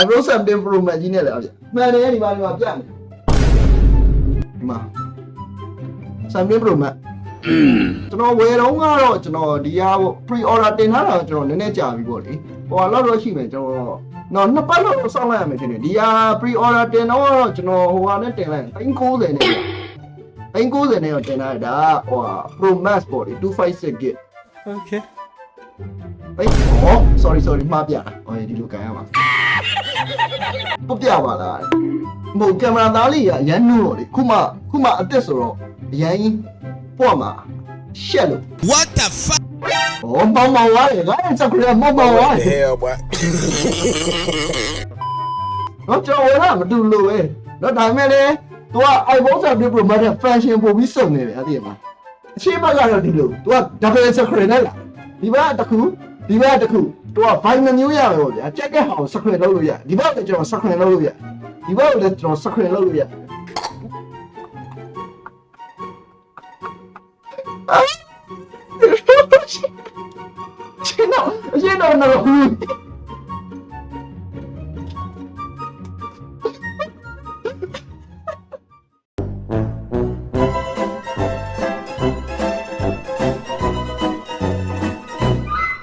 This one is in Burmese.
iPhone 17 Pro Max ကြီးနဲ့လည်းဗျမှန်တယ်ဒီမှာဒီမှာပြမယ်ဒီမှာ17 Pro Max ကျွန်တော်ဝယ်တော့ကတော့ကျွန်တော်ဒီဟာပေါ့ pre order တင်ထားတာတော့ကျွန်တော်နည်းနည်းကြာပြီပေါ့လေဟိုကတော့တော့ရှိမယ်ကျွန်တော်တော့နှစ်ပတ်လောက်စောင့်လိုက်ရမယ်ထင်တယ်ဒီဟာ pre order တင်တော့ကျွန်တော်ဟိုဟာနဲ့တင်လိုက်390နဲ့390နဲ့တော့တင်ထားတာဟိုဟာ Pro Max ပေါ့လေ 256 gig Okay. အေးဟော sorry sorry မှားပြတာဟောဒီလိုကန်ရပါ ပုတ်ပြပါလားမဟုတ်ကင်မရာသားလေးကအရန်နုတော့လေခုမှခုမှအစ်စ်ဆိုတော့အရန်ကြီးပွက်မှာရှက်လို့ What the fuck? 哦，毛毛啊，我也这个人毛毛啊 What，the hell, boy? 我叫我那么多路诶，那他们呢，都 iPhone 上面不买的 fashion 不必送的 သူကဘိုင်နှမျိုးရမယ်ပေါ့ဗျာကြက်ကက်ဟောင်စခရင်လုပ်လို့ရဒီဘက်လည်းကျွန်တော်စခရင်လုပ်လို့ရဒီဘက်လည်းကျွန်တော်စခရင်လုပ်လို့ရရှင်တော့ရှင်တော့နော်